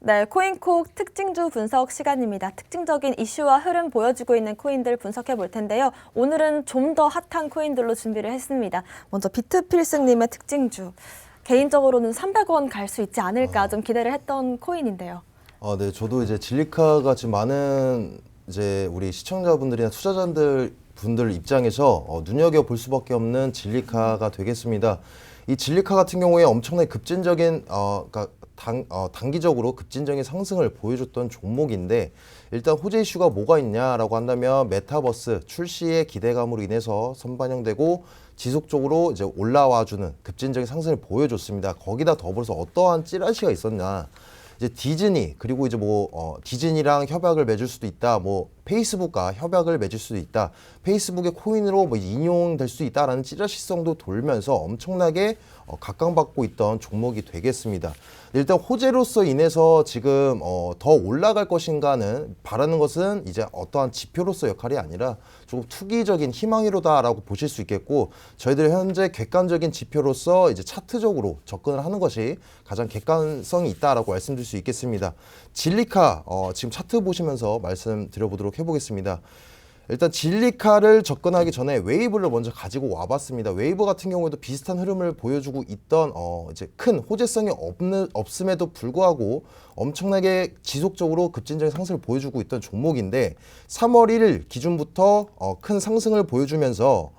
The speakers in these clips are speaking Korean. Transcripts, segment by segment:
네, 코인콕 특징주 분석 시간입니다. 특징적인 이슈와 흐름 보여주고 있는 코인들 분석해 볼 텐데요. 오늘은 좀 더 핫한 코인들로 준비를 했습니다. 먼저 비트필승님의 특징주. 개인적으로는 300원 갈 수 있지 않을까 좀 기대를 했던 코인인데요. 아, 네, 저도 이제 진리카가 지금 많은 이제 우리 시청자분들이나 투자자들 분들 입장에서 어, 눈여겨 볼 수밖에 없는 진리카가 되겠습니다. 이 진리카 같은 경우에 엄청나게 급진적인 어, 그러니까 당, 어, 단기적으로 급진적인 상승을 보여줬던 종목인데 일단 호재 이슈가 뭐가 있냐라고 한다면 메타버스 출시의 기대감으로 인해서 선반영되고 지속적으로 이제 올라와주는 급진적인 상승을 보여줬습니다. 거기다 더불어서 어떠한 찌라시가 있었냐. 이제 디즈니 그리고 이제 뭐 어, 디즈니랑 협약을 맺을 수도 있다. 뭐 페이스북과 협약을 맺을 수도 있다. 페이스북의 코인으로 뭐 인용될 수 있다라는 찌라시성도 돌면서 엄청나게 어, 각광받고 있던 종목이 되겠습니다. 일단 호재로서 인해서 지금 어, 더 올라갈 것인가는 바라는 것은 이제 어떠한 지표로서 역할이 아니라 조금 투기적인 희망이로다라고 보실 수 있겠고 저희들 현재 객관적인 지표로서 이제 차트적으로 접근을 하는 것이 가장 객관성이 있다라고 말씀드릴 수 있겠습니다. 진리카 어, 지금 차트 보시면서 말씀드려보도록 해보겠습니다. 일단 진리카를 접근하기 전에 웨이브를 먼저 가지고 와봤습니다. 웨이브 같은 경우에도 비슷한 흐름을 보여주고 있던 어 이제 큰 호재성이 없는 없음에도 불구하고 엄청나게 지속적으로 급진적인 상승을 보여주고 있던 종목인데 3월 1일 기준부터 어 큰 상승을 보여주면서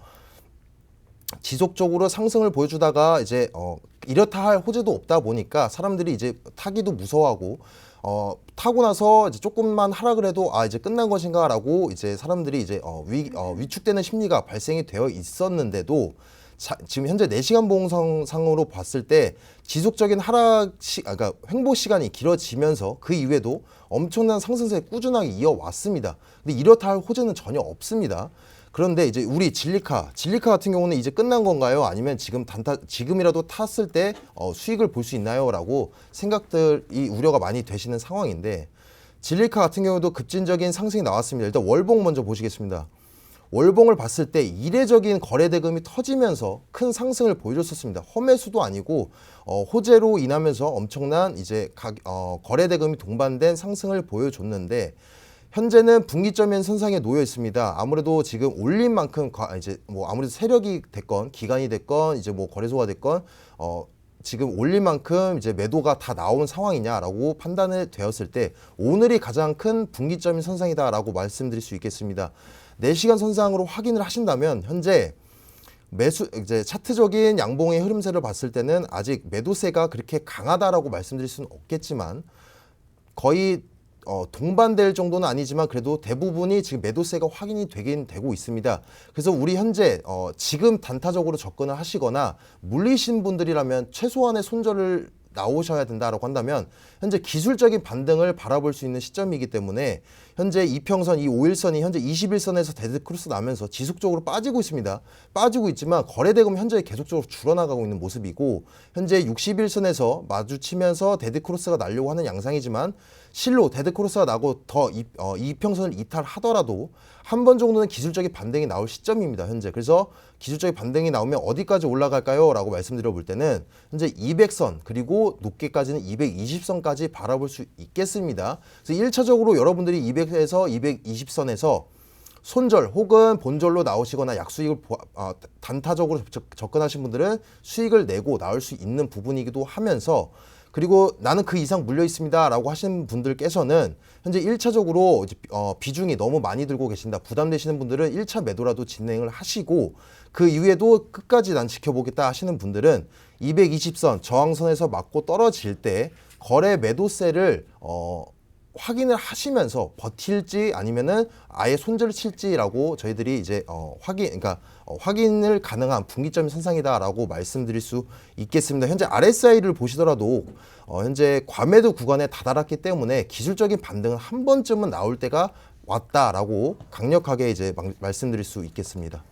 지속적으로 상승을 보여주다가 이제 어 이렇다 할 호재도 없다 보니까 사람들이 이제 타기도 무서워하고 어 타고 나서 이제 조금만 하락을 해도 아 이제 끝난 것인가라고 이제 사람들이 이제 어, 위 어, 위축되는 심리가 발생이 되어 있었는데도 자, 지금 현재 4시간 봉상상으로 봤을 때 지속적인 하락 시, 아, 그러니까 횡보 시간이 길어지면서 그 이후에도 엄청난 상승세 꾸준하게 이어왔습니다. 근데 이렇다 할 호재는 전혀 없습니다. 그런데 이제 우리 진리카, 진리카 같은 경우는 이제 끝난 건가요? 아니면 지금 단타 지금이라도 탔을 때 어, 수익을 볼 수 있나요?라고 생각들이 우려가 많이 되시는 상황인데 진리카 같은 경우도 급진적인 상승이 나왔습니다. 일단 월봉 먼저 보시겠습니다. 월봉을 봤을 때 이례적인 거래 대금이 터지면서 큰 상승을 보여줬었습니다. 험매수도 아니고 어, 호재로 인하면서 엄청난 이제 가, 어, 거래 대금이 동반된 상승을 보여줬는데 현재는 분기점인 선상에 놓여 있습니다. 아무래도 지금 올린 만큼 과- 이제 뭐 아무래도 세력이 됐건 기간이 됐건 이제 뭐 거래소가 됐건 어 지금 올린 만큼 이제 매도가 다 나온 상황이냐라고 판단을 되었을 때 오늘이 가장 큰 분기점인 선상이다라고 말씀드릴 수 있겠습니다. 4시간 선상으로 확인을 하신다면 현재 매수 이제 차트적인 양봉의 흐름세를 봤을 때는 아직 매도세가 그렇게 강하다라고 말씀드릴 수는 없겠지만 거의 어, 동반될 정도는 아니지만 그래도 대부분이 지금 매도세가 확인이 되긴 되고 있습니다. 그래서 우리 현재 어, 지금 단타적으로 접근을 하시거나 물리신 분들이라면 최소한의 손절을 나오셔야 된다라고 한다면 현재 기술적인 반등을 바라볼 수 있는 시점이기 때문에 현재 이평선 이 5일선이 현재 21선에서 데드 크로스 나면서 지속적으로 빠지고 있습니다. 빠지고 있지만 거래 대금 현재 계속적으로 줄어나가고 있는 모습이고 현재 61선에서 마주치면서 데드 크로스가 나려고 하는 양상이지만 실로 데드 크로스가 나고 더 이, 어, 이평선을 이탈하더라도 한 번 정도는 기술적인 반등이 나올 시점입니다. 현재 그래서 기술적인 반등이 나오면 어디까지 올라갈까요? 라고 말씀드려 볼 때는 현재 200선 그리고 높게까지는 220선까지 바라볼 수 있겠습니다. 그래서 1차적으로 여러분들이 200에서 220선에서 손절 혹은 본절로 나오시거나 약수익을 보- 어, 단타적으로 접- 접근하신 분들은 수익을 내고 나올 수 있는 부분이기도 하면서 그리고 나는 그 이상 물려 있습니다 라고 하시는 분들께서는 현재 1차적으로 이제 어, 비중이 너무 많이 들고 계신다 부담되시는 분들은 1차 매도라도 진행을 하시고 그 이후에도 끝까지 난 지켜보겠다 하시는 분들은 220선 저항선에서 맞고 떨어질 때 거래 매도세를 어, 확인을 하시면서 버틸지 아니면은 아예 손절을 칠지라고 저희들이 이제 어, 확인 그러니까 어, 확인을 가능한 분기점 선상이다라고 말씀드릴 수 있겠습니다. 현재 RSI를 보시더라도 어, 현재 과매도 구간에 다다랐기 때문에 기술적인 반등은 한 번쯤은 나올 때가 왔다라고 강력하게 이제 막- 말씀드릴 수 있겠습니다.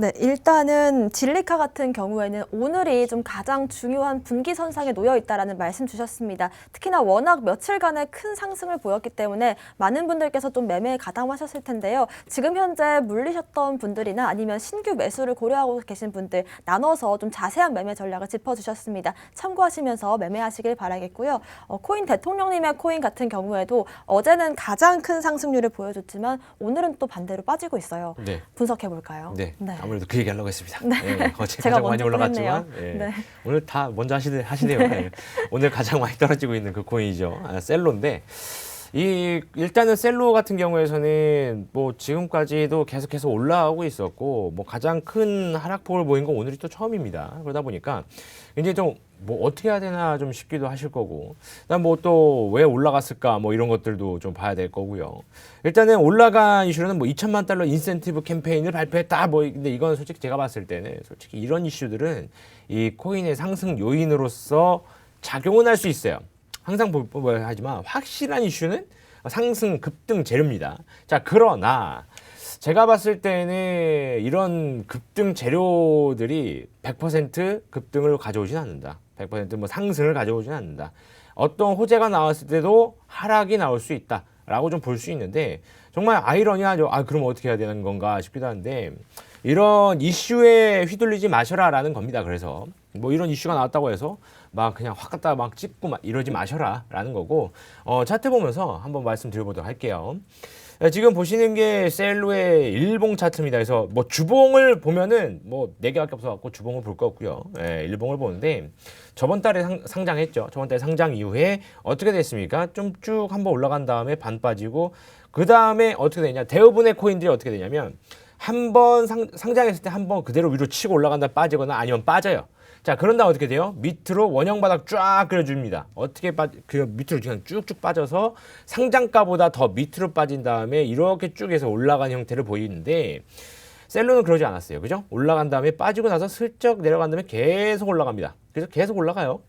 네, 일단은 진리카 같은 경우에는 오늘이 좀 가장 중요한 분기 선상에 놓여 있다라는 말씀 주셨습니다. 특히나 워낙 며칠간의 큰 상승을 보였기 때문에 많은 분들께서 좀 매매에 가담하셨을 텐데요. 지금 현재 물리셨던 분들이나 아니면 신규 매수를 고려하고 계신 분들 나눠서 좀 자세한 매매 전략을 짚어주셨습니다. 참고하시면서 매매하시길 바라겠고요. 어, 코인 대통령님의 코인 같은 경우에도 어제는 가장 큰 상승률을 보여줬지만 오늘은 또 반대로 빠지고 있어요. 네. 분석해 볼까요? 네. 아무래도 그 얘기 하려고 했습니다. 네. 어제 제가 가장 많이 올라갔지만. 예. 네. 오늘 다 먼저 하시네, 하시네요. 예. 오늘 가장 많이 떨어지고 있는 그 코인이죠. 아, 셀로인데 이 일단은 셀로 같은 경우에서는 뭐 지금까지도 계속해서 올라오고 있었고 뭐 가장 큰 하락폭을 보인 건 오늘이 또 처음입니다. 그러다 보니까 이제 좀 뭐 어떻게 해야 되나 좀 싶기도 하실 거고 그다음 뭐또 왜 올라갔을까 뭐 이런 것들도 좀 봐야 될 거고요. 일단은 올라간 이슈로는 뭐 2천만 달러 인센티브 캠페인을 발표했다 뭐 근데 이건 솔직히 제가 봤을 때는 솔직히 이런 이슈들은 이 코인의 상승 요인으로서 작용은 할 수 있어요. 항상 보- 보- 하지만 확실한 이슈는 상승 급등 재료입니다. 자 그러나 제가 봤을 때는 이런 급등 재료들이 100% 급등을 가져오진 않는다. 100%뭐 상승을 가져오진 않는다. 어떤 호재가 나왔을 때도 하락이 나올 수 있다. 라고 좀 볼 수 있는데 정말 아이러니하죠. 아 그럼 어떻게 해야 되는 건가 싶기도 한데 이런 이슈에 휘둘리지 마셔라 라는 겁니다. 그래서 뭐 이런 이슈가 나왔다고 해서 막 그냥 확 갖다 막 찍고 막 이러지 마셔라라는 거고 어, 차트 보면서 한번 말씀드려보도록 할게요. 네, 지금 보시는 게 셀로의 일봉 차트입니다. 그래서 뭐 주봉을 보면은 뭐 네 개밖에 없어갖고 주봉을 볼거 없고요. 예, 일봉을 보는데 저번 달에 상, 상장했죠. 저번 달에 상장 이후에 어떻게 됐습니까? 좀 쭉 한번 올라간 다음에 반 빠지고 그 다음에 어떻게 되냐? 대부분의 코인들이 어떻게 되냐면 한 번 상장했을 때 한 번 그대로 위로 치고 올라간다 빠지거나 아니면 빠져요. 자, 그런 다음 어떻게 돼요? 밑으로 원형 바닥 쫙 그려줍니다. 어떻게 빠, 그 밑으로 그냥 쭉쭉 빠져서 상장가보다 더 밑으로 빠진 다음에 이렇게 쭉 해서 올라간 형태를 보이는데 셀로는 그러지 않았어요. 그죠? 올라간 다음에 빠지고 나서 슬쩍 내려간 다음에 계속 올라갑니다. 그래서 계속 올라가요.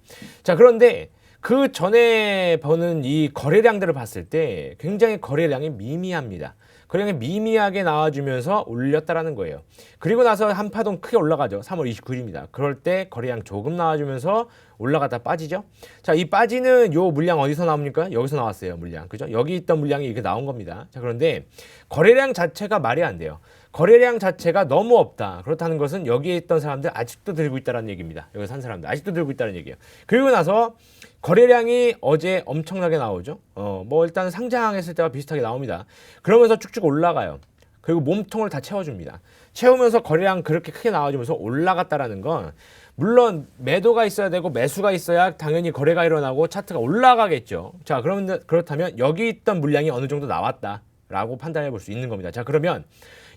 자, 그런데 그 전에 버는 이 거래량들을 봤을 때 굉장히 거래량이 미미합니다. 거래량이 미미하게 나와주면서 올렸다라는 거예요. 그리고 나서 한 파동 크게 올라가죠. 3월 29일입니다. 그럴 때 거래량 조금 나와주면서 올라가다 빠지죠. 자, 이 빠지는 요 물량 어디서 나옵니까? 여기서 나왔어요, 물량. 그죠? 여기 있던 물량이 이렇게 나온 겁니다. 자, 그런데 거래량 자체가 말이 안 돼요. 거래량 자체가 너무 없다. 그렇다는 것은 여기에 있던 사람들 아직도 들고 있다는 얘기입니다. 여기 산 사람들 아직도 들고 있다는 얘기예요. 그리고 나서 거래량이 어제 엄청나게 나오죠. 어, 뭐 일단 상장했을 때와 비슷하게 나옵니다. 그러면서 쭉쭉 올라가요. 그리고 몸통을 다 채워줍니다. 채우면서 거래량 그렇게 크게 나와주면서 올라갔다라는 건 물론 매도가 있어야 되고 매수가 있어야 당연히 거래가 일어나고 차트가 올라가겠죠. 자, 그러면 그렇다면 여기 있던 물량이 어느 정도 나왔다라고 판단해 볼 수 있는 겁니다. 자, 그러면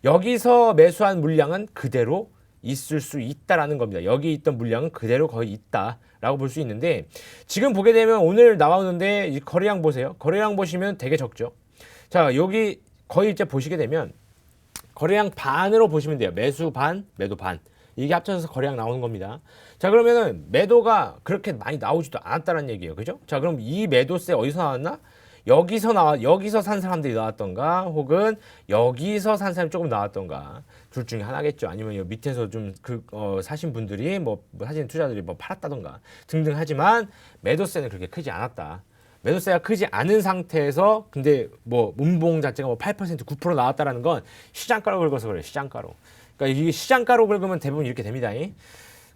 여기서 매수한 물량은 그대로 있을 수 있다라는 겁니다. 여기 있던 물량은 그대로 거의 있다라고 볼 수 있는데 지금 보게 되면 오늘 나오는데 이 거래량 보세요. 거래량 보시면 되게 적죠. 자, 여기 거의 이제 보시게 되면 거래량 반으로 보시면 돼요. 매수 반, 매도 반. 이게 합쳐서 거래량 나오는 겁니다. 자, 그러면은 매도가 그렇게 많이 나오지도 않았다는 얘기예요. 그죠? 자, 그럼 이 매도세 어디서 나왔나? 여기서 나와 여기서 산 사람들이 나왔던가? 혹은 여기서 산 사람이 조금 나왔던가? 둘 중에 하나겠죠. 아니면 요 밑에서 좀그 어, 사신 분들이 뭐, 뭐 사신 투자들이 뭐 팔았다던가 등등 하지만 매도세는 그렇게 크지 않았다. 매도세가 크지 않은 상태에서 근데 뭐 문봉 자체가 뭐 8% 9% 나왔다라는 건 시장가로 긁어서 그래요 시장가로. 그러니까 이게 시장가로 긁으면 대부분 이렇게 됩니다. 이.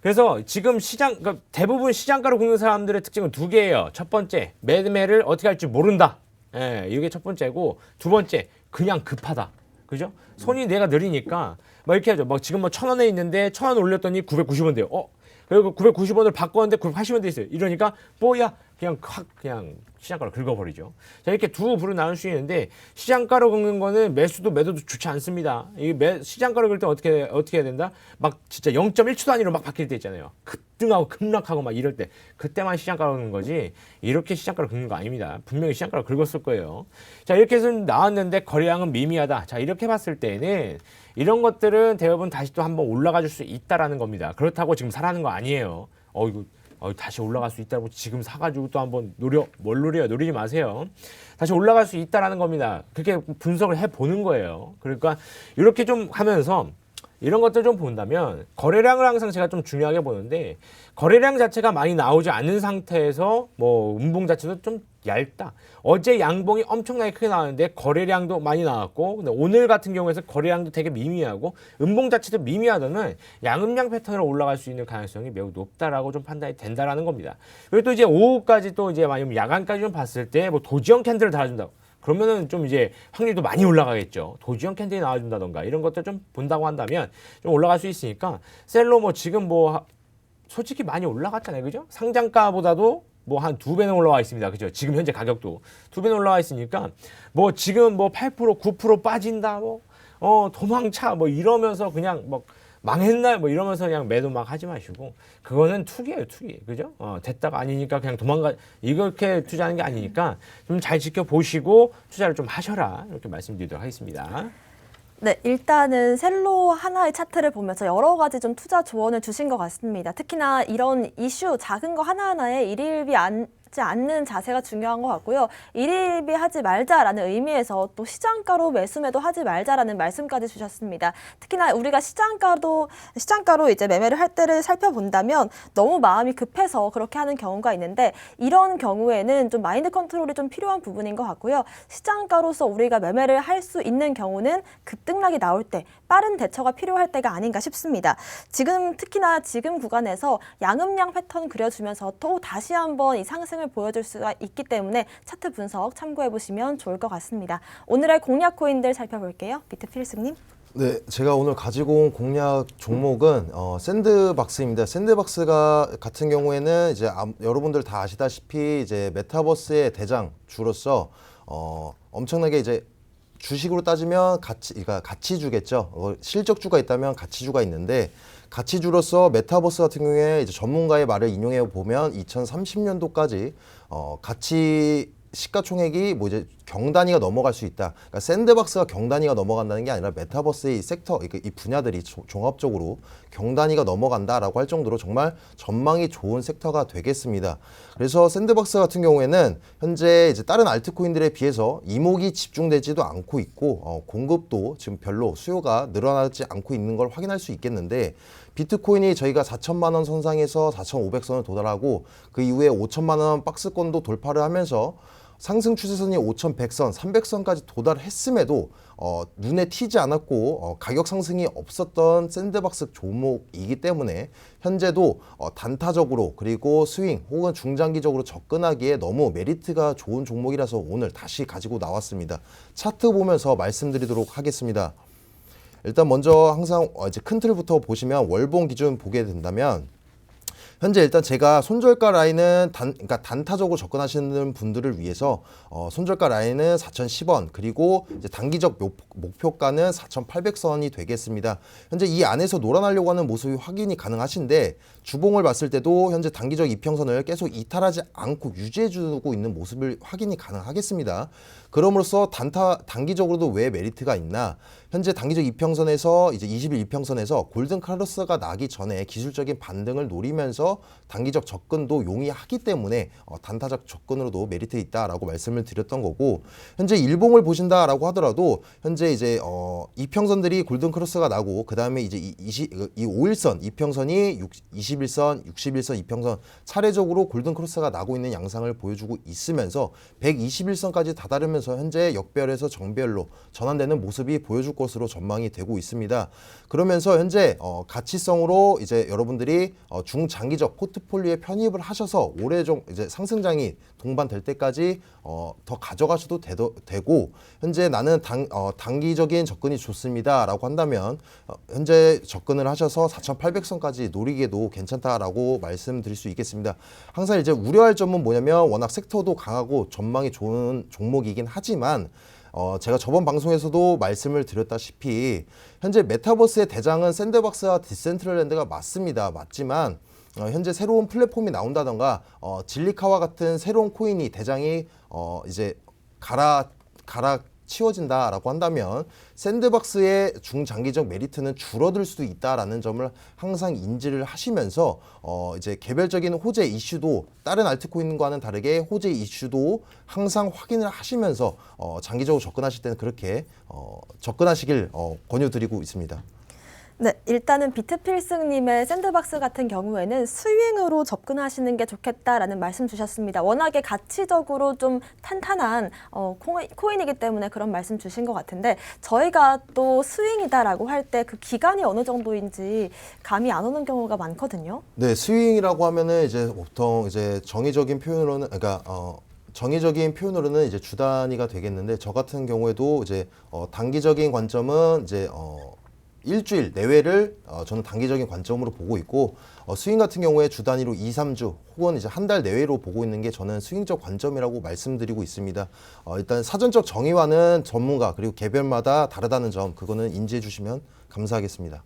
그래서 지금 시장 그러니까 대부분 시장가로 긁는 사람들의 특징은 두 개예요. 첫 번째 매매를 어떻게 할지 모른다. 예, 이게 첫 번째고 두 번째 그냥 급하다. 그죠? 손이 내가 느리니까 막 이렇게 하죠. 막 지금 뭐 천 원에 있는데 천 원 올렸더니 990원 돼요. 어? 그리고 990원을 바꿨는데 980원 돼 있어요. 이러니까 뭐야 그냥 확 그냥 시장가로 긁어버리죠. 자 이렇게 두 부로 나눌 수 있는데 시장가로 긁는 거는 매수도 매도도 좋지 않습니다. 이 매, 시장가로 긁을 때 어떻게 어떻게 해야 된다? 막 진짜 0.1초 단위로 막 바뀔 때 있잖아요. 급등하고 급락하고 막 이럴 때 그때만 시장가로 긁는 거지 이렇게 시장가로 긁는 거 아닙니다. 분명히 시장가로 긁었을 거예요. 자 이렇게 해서 나왔는데 거래량은 미미하다. 자 이렇게 봤을 때는 이런 것들은 대부분 다시 또 한번 올라가 줄 수 있다라는 겁니다. 그렇다고 지금 사라는 거 아니에요. 어 이거 어, 다시 올라갈 수 있다고 지금 사가지고 또 한번 노려 뭘 노려요 노리지 마세요. 다시 올라갈 수 있다라는 겁니다. 그렇게 분석을 해 보는 거예요. 그러니까 이렇게 좀 하면서 이런 것들 좀 본다면 거래량을 항상 제가 좀 중요하게 보는데 거래량 자체가 많이 나오지 않는 상태에서 뭐 음봉 자체도 좀 얇다. 어제 양봉이 엄청나게 크게 나왔는데 거래량도 많이 나왔고 근데 오늘 같은 경우에서 거래량도 되게 미미하고 음봉 자체도 미미하다면 양음량 패턴으로 올라갈 수 있는 가능성이 매우 높다라고 좀 판단이 된다라는 겁니다. 그리고 또 이제 오후까지 또 이제 만약 야간까지 좀 봤을 때 뭐 도지형 캔들을 달아준다고 그러면은 좀 이제 확률도 많이 올라가겠죠. 도지형 캔들이 나와준다던가 이런 것들 좀 본다고 한다면 좀 올라갈 수 있으니까 셀로 뭐 지금 뭐 하- 솔직히 많이 올라갔잖아요. 그죠? 상장가보다도 뭐 한 두 배는 올라와 있습니다. 그죠? 지금 현재 가격도 두 배는 올라와 있으니까 뭐 지금 뭐 8% 9% 빠진다 뭐 어 도망차 뭐 이러면서 그냥 뭐 망했나 뭐 이러면서 그냥 매도 막 하지 마시고 그거는 투기예요 투기. 그죠? 어 됐다가 아니니까 그냥 도망가 이렇게 투자하는 게 아니니까 좀 잘 지켜보시고 투자를 좀 하셔라. 이렇게 말씀드리도록 하겠습니다. 네, 일단은 셀로 하나의 차트를 보면서 여러 가지 좀 투자 조언을 주신 것 같습니다. 특히나 이런 이슈 작은 거 하나하나에 일일비 앉지 않는 자세가 중요한 것 같고요. 일일비 하지 말자라는 의미에서 또 시장가로 매수 매도 하지 말자라는 말씀까지 주셨습니다. 특히나 우리가 시장가로 시장가로 이제 매매를 할 때를 살펴본다면 너무 마음이 급해서 그렇게 하는 경우가 있는데 이런 경우에는 좀 마인드 컨트롤이 좀 필요한 부분인 것 같고요. 시장가로서 우리가 매매를 할 수 있는 경우는 급등락이 나올 때 빠른 대처가 필요할 때가 아닌가 싶습니다. 지금 특히나 지금 구간에서 양음량 패턴 그려주면서 또 다시 한번 이 상승 을 보여줄 수가 있기 때문에 차트 분석 참고해 보시면 좋을 것 같습니다. 오늘의 공략 코인들 살펴볼게요. 비트 필승님. 네, 제가 오늘 가지고 온 공략 종목은 어, 샌드박스입니다. 샌드박스가 같은 경우에는 이제 암- 여러분들 다 아시다시피 이제 메타버스의 대장 주로서 어, 엄청나게 이제 주식으로 따지면 가치, 그러니까 가치주겠죠. 어, 실적주가 있다면 가치주가 있는데 가치주로서 메타버스 같은 경우에 이제 전문가의 말을 인용해 보면 2030년도까지 어, 가치 시가총액이 뭐 이제 경단위가 넘어갈 수 있다. 그러니까 샌드박스가 경단위가 넘어간다는 게 아니라 메타버스의 이 섹터, 이- 이 분야들이 조- 종합적으로 경단위가 넘어간다라고 할 정도로 정말 전망이 좋은 섹터가 되겠습니다. 그래서 샌드박스 같은 경우에는 현재 이제 다른 알트코인들에 비해서 이목이 집중되지도 않고 있고 어, 공급도 지금 별로 수요가 늘어나지 않고 있는 걸 확인할 수 있겠는데 비트코인이 저희가 4천만 원 선상에서 4,500선을 도달하고 그 이후에 5천만 원 박스권도 돌파를 하면서 상승 추세선이 5,100선, 300선까지 도달했음에도 어, 눈에 튀지 않았고 어, 가격 상승이 없었던 샌드박스 종목이기 때문에 현재도 어, 단타적으로 그리고 스윙 혹은 중장기적으로 접근하기에 너무 메리트가 좋은 종목이라서 오늘 다시 가지고 나왔습니다. 차트 보면서 말씀드리도록 하겠습니다. 일단 먼저 항상 어, 이제 큰 틀부터 보시면 월봉 기준 보게 된다면 현재 일단 제가 손절가 라인은 단 그러니까 단타적으로 접근하시는 분들을 위해서 어, 손절가 라인은 4,010원 그리고 단기적 목, 목표가는 4,800선이 되겠습니다. 현재 이 안에서 놀아나려고 하는 모습이 확인이 가능하신데 주봉을 봤을 때도 현재 단기적 이평선을 계속 이탈하지 않고 유지해 주고 있는 모습을 확인이 가능하겠습니다. 그럼으로써 단타 단기적으로도 왜 메리트가 있나? 현재 단기적 이평선에서 이제 20일 이평선에서 골든 카르스가 나기 전에 기술적인 반등을 노리면서 단기적 접근도 용이하기 때문에 어, 단타적 접근으로도 메리트 있다라고 말씀을 드렸던 거고 현재 일봉을 보신다라고 하더라도 현재 이제 어, 이평선들이 골든 크로스가 나고 그 다음에 이제 이, 20, 이 5일선 이평선이 6, 21선, 61선 이평선 차례적으로 골든 크로스가 나고 있는 양상을 보여주고 있으면서 121선까지 다다르면서 현재 역별에서 정별로 전환되는 모습이 보여줄 것으로 전망이 되고 있습니다. 그러면서 현재 어, 가치성으로 이제 여러분들이 어, 중장기적 포트폴리오에 편입을 하셔서 올해 좀 이제 상승장이 동반될 때까지 어, 더 가져가셔도 되도, 되고 현재 나는 단, 어, 단기적인 접근이 좋습니다라고 한다면 어, 현재 접근을 하셔서 4,800선까지 노리기에도 괜찮 다라고 말씀드릴 수 있겠습니다. 항상 이제 우려할 점은 뭐냐면 워낙 섹터도 강하고 전망이 좋은 종목이긴 하지만 어, 제가 저번 방송에서도 말씀을 드렸다시피 현재 메타버스의 대장은 샌드박스와 디센트럴랜드가 맞습니다. 맞지만 어, 현재 새로운 플랫폼이 나온다던가 어, 진리카와 같은 새로운 코인이 대장이 어, 이제 갈아 갈아 치워진다라고 한다면 샌드박스의 중장기적 메리트는 줄어들 수도 있다라는 점을 항상 인지를 하시면서 어 이제 개별적인 호재 이슈도 다른 알트코인과는 다르게 호재 이슈도 항상 확인을 하시면서 어 장기적으로 접근하실 때는 그렇게 어 접근하시길 어 권유드리고 있습니다. 네, 일단은 비트필승님의 샌드박스 같은 경우에는 스윙으로 접근하시는 게 좋겠다라는 말씀 주셨습니다. 워낙에 가치적으로 좀 탄탄한 어, 코인, 코인 이기 때문에 그런 말씀 주신 것 같은데 저희가 또 스윙이다라고 할 때 그 기간이 어느 정도인지 감이 안 오는 경우가 많거든요. 네, 스윙이라고 하면은 이제 보통 이제 정의적인 표현으로는 그러니까 어 정의적인 표현으로는 이제 주 단위가 되겠는데 저 같은 경우에도 이제 어 단기적인 관점은 이제 어 일주일 내외를 어 저는 단기적인 관점으로 보고 있고 어 스윙 같은 경우에 주 단위로 2, 3주 혹은 이제 한 달 내외로 보고 있는 게 저는 스윙적 관점이라고 말씀드리고 있습니다. 어 일단 사전적 정의와는 전문가 그리고 개별마다 다르다는 점 그거는 인지해 주시면 감사하겠습니다.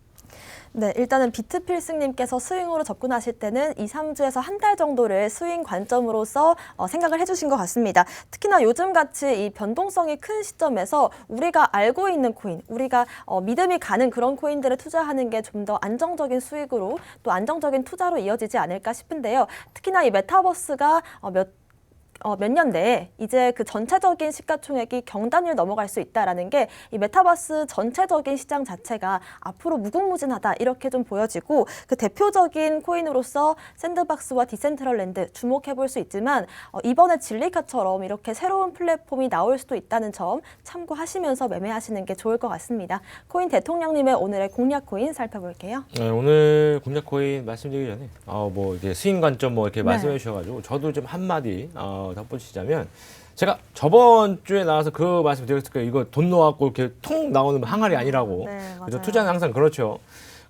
네, 일단은 비트필승님께서 스윙으로 접근하실 때는 2, 3주에서 한 달 정도를 스윙 관점으로서 어, 생각을 해주신 것 같습니다. 특히나 요즘 같이 이 변동성이 큰 시점에서 우리가 알고 있는 코인, 우리가 어, 믿음이 가는 그런 코인들을 투자하는 게 좀 더 안정적인 수익으로 또 안정적인 투자로 이어지지 않을까 싶은데요. 특히나 이 메타버스가 어, 몇 어, 몇 년 내에 이제 그 전체적인 시가총액이 경단위를 넘어갈 수 있다라는 게 이 메타버스 전체적인 시장 자체가 앞으로 무궁무진하다 이렇게 좀 보여지고 그 대표적인 코인으로서 샌드박스와 디센트럴랜드 주목해 볼 수 있지만 어, 이번에 진리카처럼 이렇게 새로운 플랫폼이 나올 수도 있다는 점 참고하시면서 매매하시는 게 좋을 것 같습니다. 코인 대통령님의 오늘의 공략 코인 살펴볼게요. 네, 오늘 공략 코인 말씀드리기 전에 어, 뭐 이렇게 스윙 관점 뭐 이렇게 네. 말씀해 주셔가지고 저도 좀 한마디 어, 덧붙이자면 제가 저번 주에 나와서 그 말씀 드렸을 거예요. 이거 돈 넣어갖고 이렇게 통 나오는 항아리 아니라고. 네, 그래서 맞아요. 투자는 항상 그렇죠.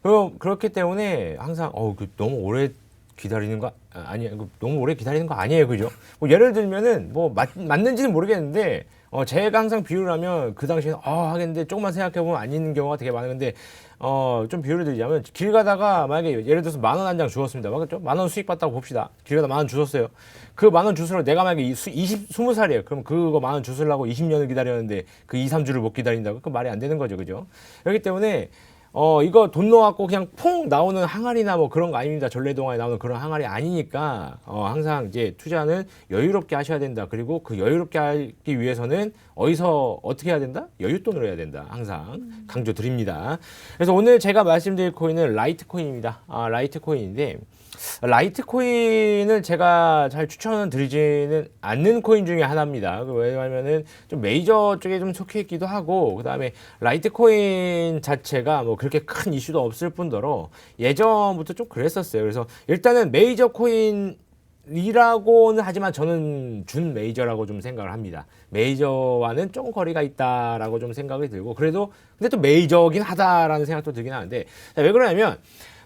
그럼 그렇기 때문에 항상 어, 그 너무 오래 기다리는 거 아, 아니에요. 그 너무 오래 기다리는 거 아니에요, 그죠? 뭐 예를 들면은 뭐 맞, 맞는지는 모르겠는데 어, 제가 항상 비유를 하면 그 당시에는 아 하겠는데 조금만 생각해 보면 아닌 경우가 되게 많은데 어, 좀 비유를 드리자면 길 가다가 만약에 예를 들어서 만 원 한 장 주었습니다. 맞겠죠? 만 원 수익 봤다고 봅시다. 길 가다 만 원 주셨어요. 그 만 원 주스러 내가 만약에 이 수- 20, 20살이에요. 그럼 그거 만 원 주스려고 20년을 기다렸는데 그 2, 3주를 못 기다린다고? 그 말이 안 되는 거죠. 그죠? 그렇기 때문에 어, 이거 돈 넣어갖고 그냥 퐁 나오는 항아리나 뭐 그런 거 아닙니다. 전래동화에 나오는 그런 항아리 아니니까, 어, 항상 이제 투자는 여유롭게 하셔야 된다. 그리고 그 여유롭게 하기 위해서는 어디서 어떻게 해야 된다? 여윳돈으로 해야 된다. 항상 강조 드립니다. 그래서 오늘 제가 말씀드릴 코인은 라이트 코인입니다. 아, 라이트 코인인데, 라이트 코인을 제가 잘 추천을 드리지는 않는 코인 중에 하나입니다. 그 왜냐하면은 좀 메이저 쪽에 좀 속해 있기도 하고, 그 다음에 라이트 코인 자체가 뭐 그렇게 큰 이슈도 없을 뿐더러 예전부터 좀 그랬었어요. 그래서 일단은 메이저 코인 이라고는 하지만 저는 준 메이저라고 좀 생각을 합니다. 메이저와는 조금 거리가 있다라고 좀 생각이 들고 그래도 근데 또 메이저긴 하다라는 생각도 들긴 하는데 자, 왜 그러냐면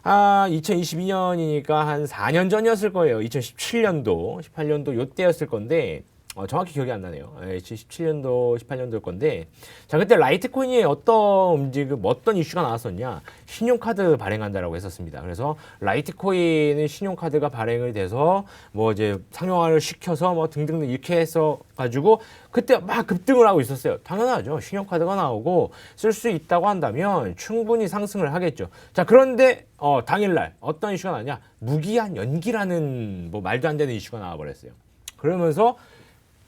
아 2022년이니까 한 4년 전이었을 거예요. 2017년도, 18년도 요때였을 건데 어, 정확히 기억이 안 나네요. 예, 2017년도, 18년도일 건데 자 그때 라이트코인이 어떤 움직임, 어떤 이슈가 나왔었냐? 신용카드 발행한다라고 했었습니다. 그래서 라이트코인은 신용카드가 발행을 돼서 뭐 이제 상용화를 시켜서 뭐 등등 이렇게 해서 가지고 그때 막 급등을 하고 있었어요. 당연하죠. 신용카드가 나오고 쓸 수 있다고 한다면 충분히 상승을 하겠죠. 자 그런데 어, 당일날 어떤 이슈가 나냐? 무기한 연기라는 뭐 말도 안 되는 이슈가 나와버렸어요. 그러면서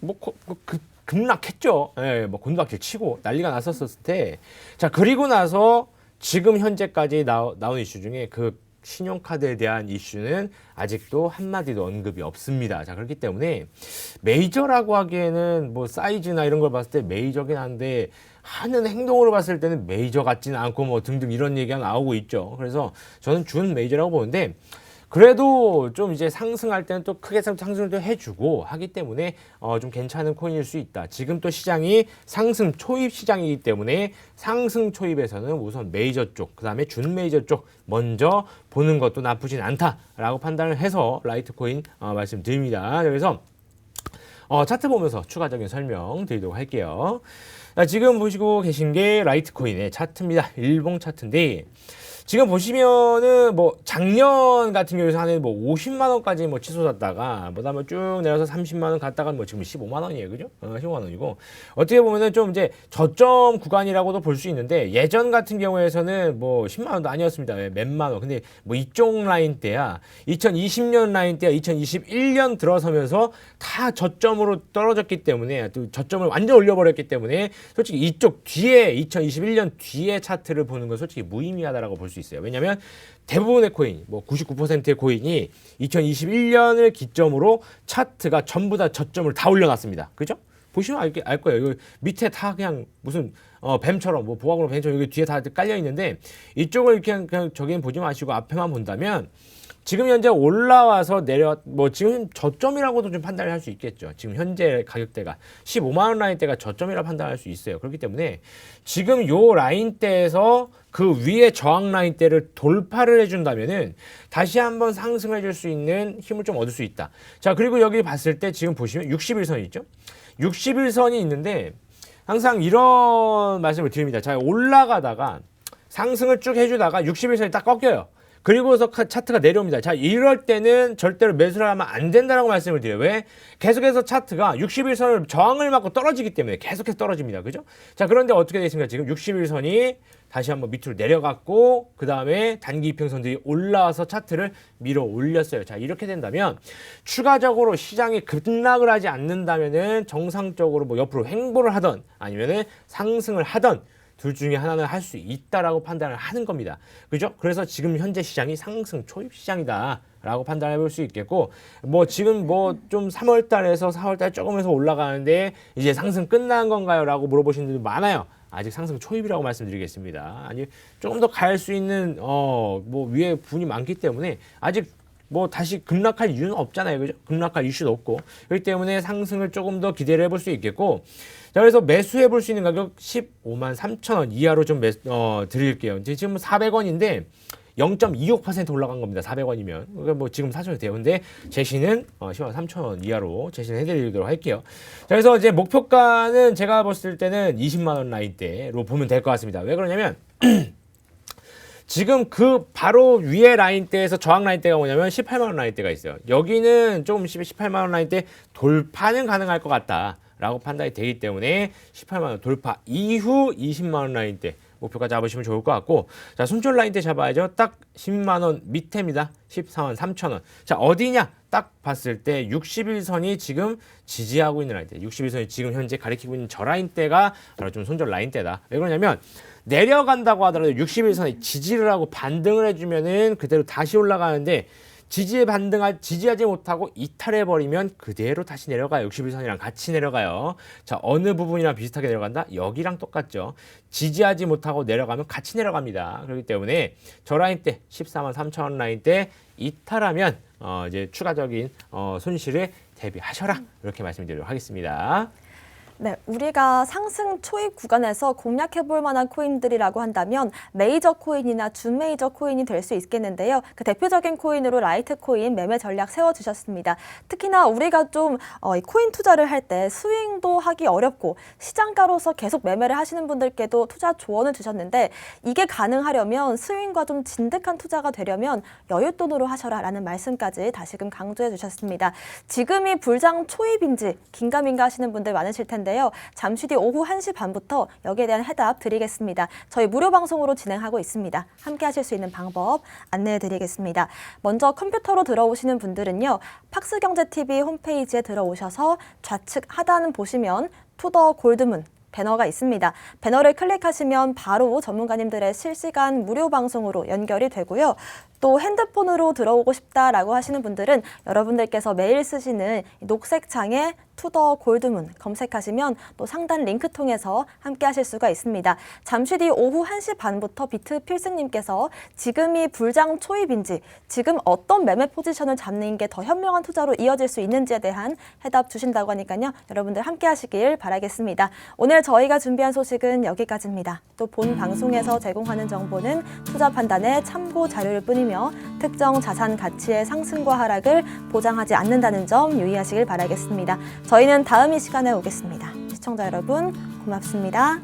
뭐 고- 뭐 급, 급락했죠. 예, 뭐 곤박질 치고 난리가 났었을 때. 자, 그리고 나서 지금 현재까지 나, 나온 이슈 중에 그 신용카드에 대한 이슈는 아직도 한마디도 언급이 없습니다. 자, 그렇기 때문에 메이저라고 하기에는 뭐 사이즈나 이런 걸 봤을 때 메이저긴 한데 하는 행동으로 봤을 때는 메이저 같지는 않고 뭐 등등 이런 얘기가 나오고 있죠. 그래서 저는 준 메이저라고 보는데 그래도 좀 이제 상승할 때는 또 크게 상승을 또 해주고 하기 때문에 어 좀 괜찮은 코인일 수 있다. 지금 또 시장이 상승 초입 시장이기 때문에 상승 초입에서는 우선 메이저 쪽, 그 다음에 준 메이저 쪽 먼저 보는 것도 나쁘진 않다라고 판단을 해서 라이트 코인 어, 말씀드립니다. 그래서 어, 차트 보면서 추가적인 설명 드리도록 할게요. 자, 지금 보시고 계신 게 라이트코인의 차트입니다. 일봉 차트인데 지금 보시면은 뭐 작년 같은 경우에는 한뭐 50만 원까지 뭐 치솟았다가 뭐다음에 쭉 내려서 30만 원 갔다가 뭐 지금 15만 원이에요, 그죠? 어, 15만 원이고 어떻게 보면은 좀 이제 저점 구간이라고도 볼 수 있는데 예전 같은 경우에서는 뭐 10만 원도 아니었습니다. 예, 몇만 원. 근데 뭐 이쪽 라인 때야 2020년 라인 때야 2021년 들어서면서 다 저점으로 떨어졌기 때문에 또 저점을 완전 올려버렸기 때문에 솔직히 이쪽 뒤에 2021년 뒤에 차트를 보는 건 솔직히 무의미하다라고 볼 수수 있어요. 왜냐하면 대부분의 코인, 뭐 99%의 코인이 2021년을 기점으로 차트가 전부 다 저점을 다 올려놨습니다. 그죠? 보시면 알, 알 거예요. 이거 밑에 다 그냥 무슨 어, 뱀처럼 뭐 보아그로 뱀처럼 여기 뒤에 다 깔려 있는데 이쪽을 이렇게 그냥 저기는 보지 마시고 앞에만 본다면 지금 현재 올라와서 내려 뭐 지금 저점이라고도 좀 판단을 할 수 있겠죠. 지금 현재 가격대가 15만 원 라인대가 저점이라 판단할 수 있어요. 그렇기 때문에 지금 요 라인대에서 그 위에 저항 라인대를 돌파를 해준다면은 다시 한번 상승을 해줄 수 있는 힘을 좀 얻을 수 있다. 자 그리고 여기 봤을 때 지금 보시면 61선 있죠. 61선이 있는데 항상 이런 말씀을 드립니다. 자 올라가다가 상승을 쭉 해주다가 61선이 딱 꺾여요. 그리고서 카- 차트가 내려옵니다. 자, 이럴 때는 절대로 매수를 하면 안 된다라고 말씀을 드려요. 왜? 계속해서 차트가 61선을 저항을 맞고 떨어지기 때문에 계속해서 떨어집니다. 그죠? 자, 그런데 어떻게 되겠습니까? 지금 61선이 다시 한번 밑으로 내려갔고, 그 다음에 단기 이평선들이 올라와서 차트를 밀어 올렸어요. 자, 이렇게 된다면 추가적으로 시장이 급락을 하지 않는다면은 정상적으로 뭐 옆으로 횡보를 하던 아니면은 상승을 하던 둘 중에 하나는 할 수 있다라고 판단을 하는 겁니다. 그죠? 그래서 지금 현재 시장이 상승 초입 시장이다 라고 판단해 볼 수 있겠고 뭐 지금 뭐 좀 3월 달에서 4월 달 조금에서 올라가는데 이제 상승 끝난 건가요 라고 물어보시는 분들 많아요. 아직 상승 초입이라고 말씀드리겠습니다. 아니 조금 더 갈 수 있는 어 뭐 위에 분이 많기 때문에 아직 뭐 다시 급락할 이유는 없잖아요. 그죠? 급락할 이슈도 없고. 그렇기 때문에 상승을 조금 더 기대를 해볼 수 있겠고. 자, 그래서 매수해 볼 수 있는 가격 15만 3천 원 이하로 좀 매, 어, 드릴게요. 지금 400원인데 0.26% 올라간 겁니다. 400원이면. 그러니까 뭐 지금 사셔도 돼요. 근데 제시는 어, 10만 3천 원 이하로 제시를 해드리도록 할게요. 자, 그래서 이제 목표가는 제가 봤을 때는 20만 원 라인대로 보면 될 것 같습니다. 왜 그러냐면 지금 그 바로 위에 라인대에서 저항 라인대가 뭐냐면 18만 원 라인대가 있어요. 여기는 조금 18만 원 라인대 돌파는 가능할 것 같다 라고 판단이 되기 때문에 18만 원 돌파 이후 20만 원 라인대 목표가 잡으시면 좋을 것 같고 자 손절 라인대 잡아야죠. 딱 10만 원 밑에입니다. 14만 3천 원. 자 어디냐? 딱 봤을 때 61선이 지금 지지하고 있는 라인대. 61선이 지금 현재 가리키고 있는 저 라인대가 바로 좀 손절 라인대다. 왜 그러냐면 내려간다고 하더라도 61선이 지지를 하고 반등을 해주면은 그대로 다시 올라가는데 지지에 반등하 지지하지 못하고 이탈해 버리면 그대로 다시 내려가요. 61선이랑 같이 내려가요. 자 어느 부분이랑 비슷하게 내려간다? 여기랑 똑같죠. 지지하지 못하고 내려가면 같이 내려갑니다. 그렇기 때문에 저 라인 때 14만 3천 원 라인 때 이탈하면 어, 이제 추가적인 어, 손실을 대비하셔라 이렇게 말씀드리도록 하겠습니다. 네, 우리가 상승 초입 구간에서 공략해 볼 만한 코인들이라고 한다면 메이저 코인이나 준메이저 코인이 될 수 있겠는데요. 그 대표적인 코인으로 라이트 코인 매매 전략 세워 주셨습니다. 특히나 우리가 좀 어, 이 코인 투자를 할 때 스윙도 하기 어렵고 시장가로서 계속 매매를 하시는 분들께도 투자 조언을 주셨는데 이게 가능하려면 스윙과 좀 진득한 투자가 되려면 여윳돈으로 하셔라라는 말씀까지 다시금 강조해 주셨습니다. 지금이 불장 초입인지 긴가민가 하시는 분들 많으실 텐데 요. 잠시 뒤 오후 1시 반부터 여기에 대한 해답 드리겠습니다. 저희 무료 방송으로 진행하고 있습니다. 함께 하실 수 있는 방법 안내해 드리겠습니다. 먼저 컴퓨터로 들어오시는 분들은요. 팍스경제TV 홈페이지에 들어오셔서 좌측 하단 보시면 투더 골드문 배너가 있습니다. 배너를 클릭하시면 바로 전문가님들의 실시간 무료 방송으로 연결이 되고요. 또 핸드폰으로 들어오고 싶다라고 하시는 분들은 여러분들께서 매일 쓰시는 이 녹색 창에 투더 골드문 검색하시면 또 상단 링크 통해서 함께 하실 수가 있습니다. 잠시 뒤 오후 1시 반부터 비트 필승님께서 지금이 불장 초입인지 지금 어떤 매매 포지션을 잡는 게 더 현명한 투자로 이어질 수 있는지에 대한 해답 주신다고 하니까요. 여러분들 함께 하시길 바라겠습니다. 오늘 저희가 준비한 소식은 여기까지입니다. 또 본 방송에서 제공하는 정보는 투자 판단의 참고 자료일 뿐이며 특정 자산 가치의 상승과 하락을 보장하지 않는다는 점 유의하시길 바라겠습니다. 저희는 다음 이 시간에 오겠습니다. 시청자 여러분 고맙습니다.